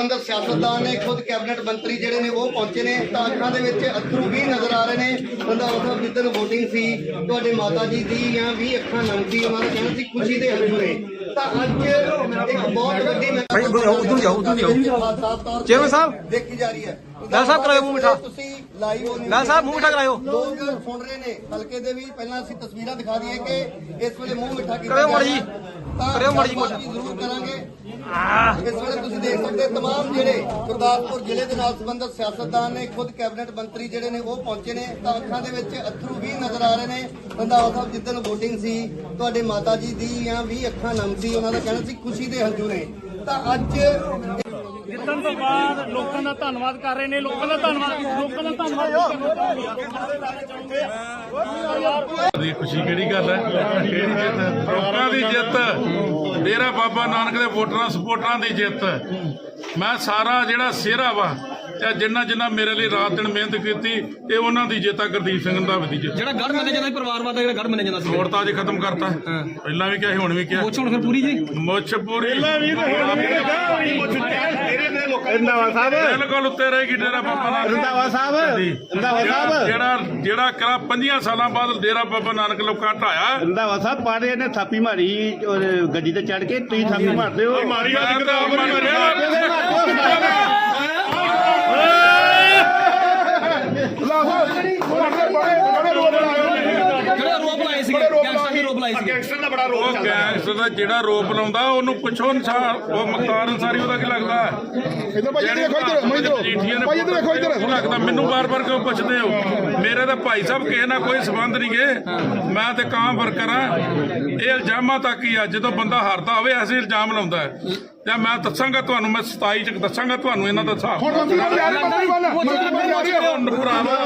ਸੰਬੰਧਿਤ ਸਿਆਸਤਦਾਨ ਨੇ ਖੁਦ ਕੈਬਨਿਟ ਮੰਤਰੀ ਜਿਹੜੇ ਨੇ ਉਹ ਪਹੁੰਚੇ ਨੇ ਤਾਂ ਅੱਖਾਂ ਦੇ ਵਿੱਚ ਅਥਰੂ ਵੀ ਨਜ਼ਰ ਆ ਰਹੇ ਨੇ ਰੰਧਾਵਾ ਸਾਹਿਬ ਜਿੱਦਣ VOTING ਸੀ ਤੁਹਾਡੇ ਮਾਤਾ ਜੀ ਦੀ ਜਾਂ ਵੀ ਅੱਖਾਂ ਨਮਦੀ ਉਹਨਾਂ ਦਾ ਕਹਿਣਾ ਸੀ ਖੁਸ਼ੀ ਦੇ ਹੰਝੂ ਨੇ ਤਾਂ ਅੱਜ ਇੱਕ ਬਹੁਤ ਵੱਡੀ ਮੈਂ ਭਾਈ, ਉਧਰ ਜਾਓ, ਉਧਰ ਜਾਓ। ਚੇਅਰਮੈਨ ਸਾਹਿਬ। ਦੇਖੀ ਜਾ ਰਹੀ ਹੈ ਲਾਲ ਸਾਹਿਬ ਕਰਾਇਓ ਮੂੰਹ ਮਿੱਠਾ। ਤੁਸੀਂ ਲਾਈਵ ਹੋ ਲਾਲ ਸਾਹਿਬ ਮੂੰਹ ਮਿੱਠਾ ਕਰਾਇਓ ਲੋਕ ਸੁਣ ਰਹੇ ਨੇ ਹਲਕੇ ਦੇ ਵੀ ਪਹਿਲਾਂ ਅਸੀਂ ਤਸਵੀਰਾਂ ਦਿਖਾ ਦਈਏ ਕਿ ਇਸ ਵੇਲੇ ਮੂੰਹ ਮਿੱਠਾ ਕੀਤਾ ਕਰਿਓ ਜਾ ਮਾੜੀ ਜੀ। ਕਰਿਓ ਮਰਜ਼ੀ ਮੋਟਾ। ਜ਼ਰੂਰ ਕਰਾਂਗੇ। ਇਸ ਵੇਲੇ ਤੁਸੀਂ ਦੇਖ ਸਕਦੇ ਤਮਾਮ ਜਿਹੜੇ ਗੁਰਦਾਸਪੁਰ ਜ਼ਿਲ੍ਹੇ ਦੇ ਨਾਲ ਸੰਬੰਧਿਤ ਸਿਆਸਤਦਾਨ ਨੇ, ਖੁਦ ਕੈਬਨਿਟ ਮੰਤਰੀ ਜਿਹੜੇ ਨੇ ਉਹ ਪਹੁੰਚੇ ਨੇ। ਤਾਂ ਅੱਖਾਂ ਦੇ ਵਿੱਚ ਅਥਰੂ ਵੀ ਨਜ਼ਰ ਆ ਰਹੇ ਨੇ। ਰੰਧਾਵਾ ਸਾਹਿਬ, ਜਿੱਦਣ ਵੋਟਿੰਗ ਸੀ, ਤੁਹਾਡੇ ਮਾਤਾ ਜੀ ਦੀ ਜਾਂ ਵੀ ਅੱਖਾਂ ਨਮ ਸੀ, ਉਹਨਾਂ ਦਾ ਕਹਿਣਾ ਸੀ ਖੁਸ਼ੀ ਦੇ ਹੰਝੂ ਨੇ। ਤਾਂ ਅੱਜ ਜਿੱਤਣ ਤੋਂ ਬਾਅਦ ਲੋਕਾਂ ਦਾ ਧੰਨਵਾਦ ਕਰ ਰਹੇ ਨੇ ਲੋਕਾਂ ਦਾ ਧੰਨਵਾਦ ਲੋਕਾਂ ਦਾ ਧੰਨਵਾਦ ਦੀ ਖੁਸ਼ੀ ਕਿਹੜੀ ਗੱਲ ਹੈ? ਕਿਹੜੀ ਜਿੱਤ? ਲੋਕਾਂ ਦੀ ਜਿੱਤ। ਡੇਰਾ ਬਾਬਾ ਨਾਨਕ ਦੇ ਵੋਟਰਾਂ ਸਪੋਰਟਰਾਂ ਦੀ ਜਿੱਤ। ਮੈਂ ਸਾਰਾ ਜਿਹੜਾ ਸਿਹਰਾ ਵਾ ਤੇ ਜਿੰਨਾ ਜਿੰਨਾ ਮੇਰੇ ਲਈ ਰਾਤ ਦਿਨ ਮਿਹਨਤ ਕੀਤੀ ਇਹ ਉਹਨਾਂ ਦੀ ਜਿੱਤ ਆ ਗੁਰਦੀਪ ਸਿੰਘ ਰੰਧਾਵੇ ਦੀ ਜਿੱਤ। ਜਿਹੜਾ ਗੜ ਮੰਨਿਆ ਜਾਂਦਾ ਸੀ ਪਰਿਵਾਰਵਾਦ ਦਾ ਜਿਹੜਾ ਗੜ ਮੰਨਿਆ ਜਾਂਦਾ ਸੀ। ਵੋਟ ਤਾਂ ਅੱਜ ਖਤਮ ਕਰਤਾ। ਪਹਿਲਾਂ ਵੀ ਕਿਹਾ ਸੀ ਹੁਣ ਵੀ ਕਿਹਾ। ਪੁੱਛ ਹੁਣ ਫਿਰ ਪੂਰੀ ਜੀ। ਮੁੱਛ ਪੂਰੀ। ਰੰਧਾਵਾ ਸਾਹਿਬ। ਬਿਲਕੁਲ ਉੱਤੇ ਰਹੇਗੀ ਡੇਰਾ ਬਾਬਾ ਨਾਨਕ। ਰੰਧਾਵਾ ਸਾਹਿਬ। ਰੰਧਾਵਾ ਜਿਹੜਾ ਸਾਹਿਬ। ਜਿਹੜਾ ਜਿਹੜਾ ਕਰਾ 50 ਸਾਲਾਂ ਬਾਅਦ ਡੇਰਾ ਬਾਬਾ ਨਾਨਕ ਲੋਕਾਂ ਢਾਇਆ। ਰੰਧਾਵਾ ਸਾਹਿਬ ਪਾੜੇ ਨੇ ਥਾਪੀ ਮਾਰੀ ਔਰ ਗੱਡੀ ਤੇ ਚੜ ਕੇ ਤੁਸੀਂ ਥਾਪੀ ਮਾਰਦੇ ਹੋ। ਮਾਰੀ ਵਾਲੀ ਕਿਤਾਬ ਮਾਰਿਆ ਜਿਹੜਾ ਰੋਪ ਲਾਏ ਸੀਗੇ ਗੈਂਗਸਟਰ ਦੇ ਰੋਪ ਲਾਏ ਸੀਗੇ ਉਹ ਗੈਂਗਸਟਰ ਦਾ ਜਿਹੜਾ ਰੋਪ ਲਾਉਂਦਾ ਉਹਨੂੰ ਪੁੱਛੋ ਅਨਸਾਰ। ਉਹ ਮਖਤਾਰ ਅਨਸਾਰੀ ਉਹਦਾ ਕੀ ਲੱਗਦਾ? ਇਧਰ ਭਾਈ ਇਧਰ ਦੇਖੋ ਇਧਰ ਮੈਂ ਇਧਰ। ਭਾਈ ਇਧਰ ਦੇਖੋ ਇਧਰ। ਲੱਗਦਾ ਮੈਨੂੰ ਬਾਰ-ਬਾਰ ਕਿਉਂ ਪੁੱਛਦੇ ਹੋ? ਮੇਰੇ ਤਾਂ ਭਾਈ ਸਾਹਿਬ ਕਿਸੇ ਨਾਲ ਕੋਈ ਸਬੰਧ ਨਹੀਂ ਗੇ। ਮੈਂ ਤੇ ਕਾਂ ਵਰਕਰ ਆ ਇਹ ਇਲਜ਼ਾਮਾਂ ਤੱਕ ਹੀ ਆ ਜਦੋਂ ਬੰਦਾ ਹਾਰਦਾ ਹੋਵੇ ਐਸੇ ਇਲਜ਼ਾਮ ਲਾਉਂਦਾ ਹੈ। ਜਾਂ ਮੈਂ ਦੱਸਾਂਗਾ ਤੁਹਾਨੂੰ ਮੈਂ 27 ਚ ਦੱਸਾਂਗਾ ਤੁਹਾਨੂੰ ਇਹਨਾਂ ਦਾ ਹਿਸਾਬ। ਹੁਣ ਮੰਤਰੀ ਜਾ ਰਹੇ ਮੰਤਰੀ ਬਣ ਮੰਤਰੀ ਜਾ ਰਹੇ ਹੁਣ ਭਰਾਵਾ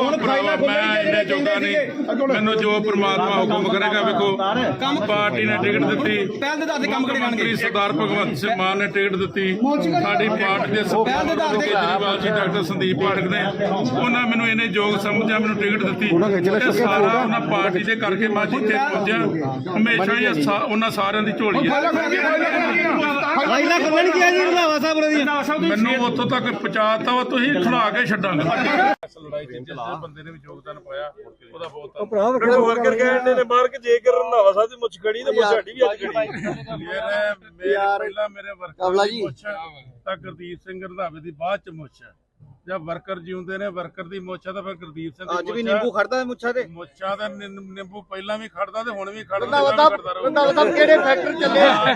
ਹੁਣ ਭਰਾਵਾ ਮੈਂ ਇਹਨੇ ਜੋਗਾ ਨਹੀਂ। ਮੈਨੂੰ ਜੋ ਪ੍ਰਮਾਤਮਾ ਹੁਕਮ ਕਰੇਗਾ ਵੇਖੋ। ਪਾਰਟੀ ਨੇ ਟਿਕਟ ਦਿੱਤੀ। ਪਹਿਲ ਦੇ ਆਧਾਰ ਤੇ ਕੰਮ ਕਰੇ ਜਾਣਗੇ ਸਰਦਾਰ ਭਗਵੰਤ ਸਿੰਘ ਮਾਨ ਨੇ ਟਿਕਟ ਦਿੱਤੀ। ਸਾਡੀ ਪਾਰਟੀ ਦੇ ਕੇਜਰੀਵਾਲ ਜੀ ਡਾਕਟਰ ਸੰਦੀਪ ਪਾਠਕ ਨੇ ਉਹਨਾਂ ਮੈਨੂੰ ਇਹਨੇ ਯੋਗ ਸਮਝਿਆ ਮੈਨੂੰ ਟਿਕਟ ਦਿੱਤੀ। ਤੇ ਸਾਰਾ ਉਹਨਾਂ ਪਾਰਟੀ ਦੇ ਕਰਕੇ ਮੈਂ ਜਿੱਥੇ ਪਹੁੰਚਿਆ ਹਮੇਸ਼ਾ ਹੀ ਸਾ- ਉਹਨਾਂ ਸਾਰਿਆਂ ਦੀ ਝੋਲੀ ਹੈ। ਗਿਆ ਜੀ ਰੰਧਾਵਾ ਸਾਹਿਬ ਮੈਨੂੰ ਉੱਥੋਂ ਤੱਕ ਪਹੁੰਚਾਤਾ ਵਾ ਤੁਸੀਂ ਖੜਾ ਕੇ ਛੱਡਾਂਗੇ। ਇਸ ਲੜਾਈ ਚ ਜਿਸ ਬੰਦੇ ਨੇ ਵੀ ਯੋਗਦਾਨ ਪਾਇਆ ਉਹਦਾ ਬਹੁਤ ਧੰਨਵਾਦ। ਵਰਕਰ ਕਹਿੰਦੇ ਨੇ ਮਾਰ ਕੇ ਜੇਕਰ ਰੰਧਾਵਾ ਸਾਹਿਬ ਦੀ ਮੁੱਛ ਖੜੀ ਤੇ ਮੁੱਛ ਸਾਡੀ ਵੀ ਅੱਜ ਖੜੀ। ਮੇਰੇ ਮੇਰੇ ਪਹਿਲਾਂ ਮੇਰੇ ਵਰਕਰ ਦੀ ਮੁੱਛ ਤਾਂ ਗੁਰਦੀਪ ਸਿੰਘ ਰੰਧਾਵੇ ਦੀ ਬਾਅਦ ਚ ਮੁੱਛ ਹੈ। ਜਦ ਵਰਕਰ ਜਿਉਂਦੇ ਨੇ ਵਰਕਰ ਦੀ ਮੁੱਛ ਤਾਂ ਫਿਰ ਗੁਰਦੀਪ ਸਿੰਘ ਦੀ ਅੱਜ ਵੀ ਨਿੰਬੂ ਖੜਦਾ ਮੁੱਛਾਂ ਤੇ? ਮੁੱਛਾਂ ਦਾ ਨਿੰਬੂ ਪਹਿਲਾਂ ਵੀ ਖੜਦਾ ਤੇ ਹੁਣ ਵੀ ਖੜਦਾ ਰੰਧਾਵਾ ਸਾਹਿਬ ਕਿਹੜੇ ਫੈਕਟਰ ਚੱਲੇ ਆ?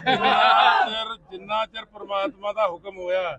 ਜਿੰਨਾ ਚਿਰ ਪ੍ਰਮਾਤਮਾ ਦਾ ਹੁਕਮ ਹੋਇਆ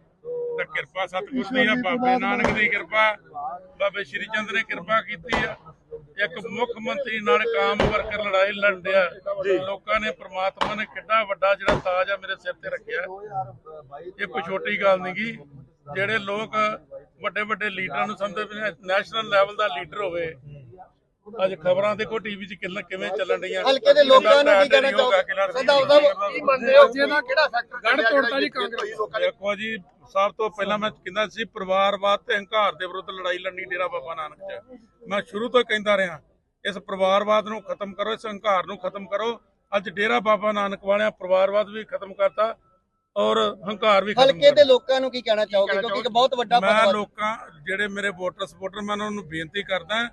ਤਾਂ ਕਿਰਪਾ ਸਤਿਗੁਰ ਦੀ ਆ ਬਾਬੇ ਨਾਨਕ ਦੀ ਕਿਰਪਾ ਬਾਬੇ ਸ਼੍ਰੀ ਚੰਦ ਨੇ ਕਿਰਪਾ ਕੀਤੀ ਆ। ਇੱਕ ਮੁੱਖ ਮੰਤਰੀ ਨਾਲ ਕਾਮ ਵਰਕਰ ਲੜਾਈ ਲੜਿਆ ਲੋਕਾਂ ਨੇ ਪ੍ਰਮਾਤਮਾ ਨੇ ਕਿੱਡਾ ਵੱਡਾ ਜਿਹੜਾ ਤਾਜ ਆ ਮੇਰੇ ਸਿਰ ਤੇ ਰੱਖਿਆ। ਇਹ ਕੋਈ ਛੋਟੀ ਗੱਲ ਨਹੀਂ ਗੀ। ਜਿਹੜੇ ਲੋਕ ਵੱਡੇ ਵੱਡੇ ਲੀਡਰਾਂ ਨੂੰ ਸਮਝਦੇ ਨੇ ਨੈਸ਼ਨਲ ਲੈਵਲ ਦਾ ਲੀਡਰ ਹੋਵੇ ਅੱਜ ਖਬਰਾਂ ਦੇਖੋ ਟੀਵੀ 'ਚ ਕਿੰਨਾ ਕਿਵੇਂ ਚੱਲਣ ਰਹੀਆਂ ਹਲਕੇ ਦੇ ਲੋਕਾਂ ਨੂੰ ਕੀ ਕਹਿਣਾ ਚਾਹੋਗੇ? ਰੰਧਾਵਾ ਸਾਹਿਬ ਕੀ ਮੰਨਦੇ ਹੋ? ਜਿਹਦਾ ਕਿਹੜਾ ਫੈਕਟਰ ਗੜ ਤੋੜਤਾ ਜੀ ਕਾਂਗਰਸ ਦੇਖੋ ਜੀ ਸਭ ਤੋਂ ਪਹਿਲਾਂ ਮੈਂ ਕਹਿੰਦਾ ਸੀ ਪਰਿਵਾਰਵਾਦ ਤੇ ਹੰਕਾਰ ਦੇ ਵਿਰੁੱਧ ਲੜਾਈ ਲੜਨੀ ਡੇਰਾ ਬਾਬਾ ਨਾਨਕ ਚ। ਮੈਂ ਸ਼ੁਰੂ ਤੋਂ ਕਹਿੰਦਾ ਰਿਹਾ ਇਸ ਪਰਿਵਾਰਵਾਦ ਨੂੰ ਖਤਮ ਕਰੋ ਇਸ ਹੰਕਾਰ ਨੂੰ ਖਤਮ ਕਰੋ। ਅੱਜ ਡੇਰਾ ਬਾਬਾ ਨਾਨਕ ਵਾਲਿਆਂ ਪਰਿਵਾਰਵਾਦ ਵੀ ਖਤਮ ਕਰਤਾ ਔਰ ਹੰਕਾਰ ਵੀ ਖਤਮ ਹਲਕੇ ਦੇ ਲੋਕਾਂ ਨੂੰ ਕੀ ਕਹਿਣਾ ਚਾਹੋਗੇ? ਕਿਉਂਕਿ ਇੱਕ ਬਹੁਤ ਵੱਡਾ ਮੈਂ ਲੋਕਾਂ ਜਿਹੜੇ ਮੇਰੇ ਵੋਟਰ ਸਪੋਰਟਰ ਮੈਂ ਉਹਨਾਂ ਨੂੰ ਬੇਨਤੀ ਕਰਦਾ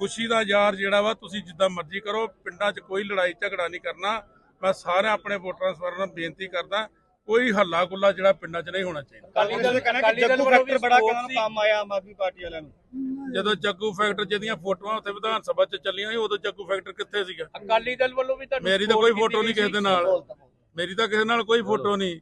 ਖੁਸ਼ੀ ਦਾ ਯਾਰ ਜਿਹੜਾ ਵਾ ਤੁਸੀਂ ਜਿੱਦਾਂ ਮਰਜ਼ੀ ਕਰੋ ਪਿੰਡਾਂ 'ਚ ਕੋਈ ਲੜਾਈ ਝਗੜਾ ਨਹੀਂ ਕਰਨਾ। ਮੈਂ ਸਾਰੇ ਆਪਣੇ ਵੋਟਰਾਂ ਸਪੋਰਟਰਾਂ ਨੂੰ ਬੇਨਤੀ ਕਰਦਾ ਕੋਈ ਹੱਲਾ ਗੁੱਲਾ ਜਿਹੜਾ ਪਿੰਡਾਂ 'ਚ ਨਹੀਂ ਹੋਣਾ ਚਾਹੀਦਾ। ਅਕਾਲੀ ਦਲ ਕਹਿੰਦਾ ਕਿ ਜੱਗੂ ਫੈਕਟਰ ਬੜਾ ਕੰਮ ਕੰਮ ਆਇਆ ਆਮ ਆਦਮੀ ਪਾਰਟੀ ਵਾਲਿਆਂ ਨੂੰ। ਜਦੋਂ ਜੱਗੂ ਫੈਕਟਰ ਜਿਹਦੀਆਂ ਫੋਟੋਆਂ ਉੱਥੇ ਵਿਧਾਨ ਸਭਾ 'ਚ ਚੱਲੀਆਂ ਸੀ ਉਦੋਂ ਜੱਗੂ ਫੈਕਟਰ ਕਿੱਥੇ ਸੀਗਾ? ਅਕਾਲੀ ਦਲ ਵੱਲੋਂ ਵੀ ਤੁਹਾਨੂੰ ਮੇਰੀ ਤਾਂ ਕੋਈ ਫੋਟੋ ਨਹੀਂ ਕਿਸੇ ਦੇ ਨਾਲ। ਮੇਰੀ ਤਾਂ ਕਿਸੇ ਨਾਲ ਕੋਈ ਫੋਟੋ ਨਹੀਂ।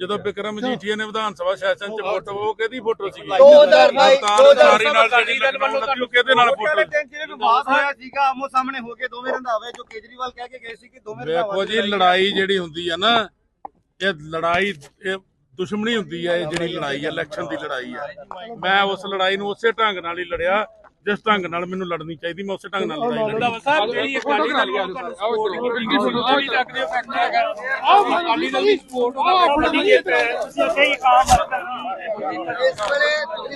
ਜਦੋਂ ਵਿਕਰਮ ਜੀਠੀਆ ਨੇ ਵਿਧਾਨ ਸਭਾ ਸੈਸ਼ਨ 'ਚ ਫੋਟੋ ਉਹ ਕਿਹਦੀ ਫੋਟੋ ਸੀਗੀ? 2022 ਤਾਰਦਾਰੀ ਨਾਲ ਜਿਹੜੀ ਲੱਗਣਾ ਕਿ ਉਹ ਕਿਹਦੇ ਨਾਲ ਫੋਟੋ ਜਿਹੜੇ ਵਿਵਾਦ ਹੋਇਆ ਸੀਗਾ ਆਮੋ ਸਾਹਮਣੇ ਹੋ ਕੇ ਦੋਵੇਂ ਰੰਧਾਵੇ ਜੋ ਕੇਜਰੀਵਾਲ ਕਹਿ ਕੇ ਗਏ ਸੀ ਕਿ ਦੋਵੇਂ ਵੇਖੋ ਜੀ ਲੜਾਈ ਜਿਹੜੀ ਹੁੰਦੀ ਆ ਨਾ ਇਹ ਲੜਾਈ ਇਹ ਦੁਸ਼ਮਣੀ ਹੁੰਦੀ ਹੈ ਇਹ ਜਿਹੜੀ ਲੜਾਈ ਹੈ ਇਲੈਕਸ਼ਨ ਦੀ ਲੜਾਈ ਹੈ ਮੈਂ ਉਸ ਲੜਾਈ ਨੂੰ ਉਸੇ ਢੰਗ ਨਾਲ ਹੀ ਲੜਿਆ। ਜਿਸ ਢੰਗ ਨਾਲ ਮੈਨੂੰ ਲੜਨੀ ਚਾਹੀਦੀ ਮੈਂ ਉਸੇ ਢੰਗ ਨਾਲ ਲੜਾਈ ਲੜੀ ਸਾਹਿਬ ਜਿਹੜੀ ਅਕਾਲੀ ਦਲ ਤੁਹਾਨੂੰ ਸਪੋਰਟ ਵੀ ਲੱਗਦੇ ਫੈਕਟਰ ਹੈਗਾ ਅਕਾਲੀ ਦਲ ਦੀ ਸਪੋਰਟ ਉਹਦਾ ਹੈ ਅਸੀਂ ਅੱਗੇ ਹੀ ਆਮ ਆਦਮੀ ਇਸ ਵੇਲੇ ਤੁਸੀਂ